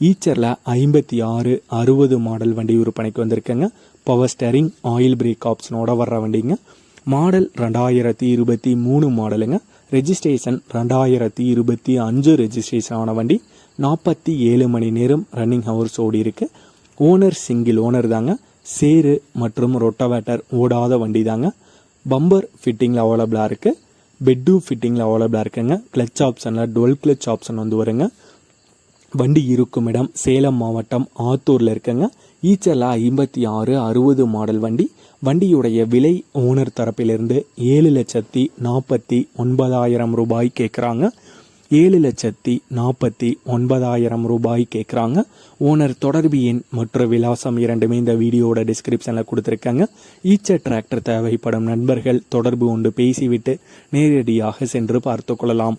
ஈச்சரில் ஐம்பத்தி ஆறு அறுபது மாடல் வண்டி விற்பனைக்கு வந்திருக்குங்க. பவர் ஸ்டேரிங் ஆயில் பிரேக் ஆப்ஷனோட வர்ற வண்டிங்க. மாடல் ரெண்டாயிரத்தி இருபத்தி மூணு மாடலுங்க. ரெஜிஸ்ட்ரேஷன் ரெண்டாயிரத்தி இருபத்தி அஞ்சு ரெஜிஸ்ட்ரேஷன் ஆன வண்டி. நாற்பத்தி ஏழு மணி நேரம் ரன்னிங் ஹவர்ஸ் ஓடி இருக்கு. ஓனர் சிங்கிள் ஓனர் தாங்க. சேரு மற்றும் ரொட்டவேட்டர் ஓடாத வண்டி தாங்க. பம்பர் ஃபிட்டிங்கில் அவைலபிளாக இருக்குது பெட்டும் ஃபிட்டிங்கில் அவைலபிளாக இருக்குங்க. கிளச் ஆப்ஷனில் டுவெல் கிளச் ஆப்ஷன் வந்து வருங்க. வண்டி இருக்கும் இடம் சேலம் மாவட்டம் ஆத்தூரில் இருக்குங்க. ஈச்சலா ஐம்பத்தி ஆறு அறுபது மாடல் வண்டி. வண்டியுடைய விலை ஓனர் தரப்பிலிருந்து ஏழு லட்சத்தி நாற்பத்தி ஒன்பதாயிரம் ரூபாய் கேட்குறாங்க ஏழு லட்சத்தி நாற்பத்தி ஒன்பதாயிரம் ரூபாய் கேட்குறாங்க ஓனர் தொடர்பு எண் மற்றும் விலாசம் இரண்டுமே இந்த வீடியோவோட டிஸ்கிரிப்ஷனில் கொடுத்துருக்காங்க. ஈச்ச டிராக்டர் தேவைப்படும் நண்பர்கள் தொடர்பு கொண்டு பேசிவிட்டு நேரடியாக சென்று பார்த்து கொள்ளலாம்.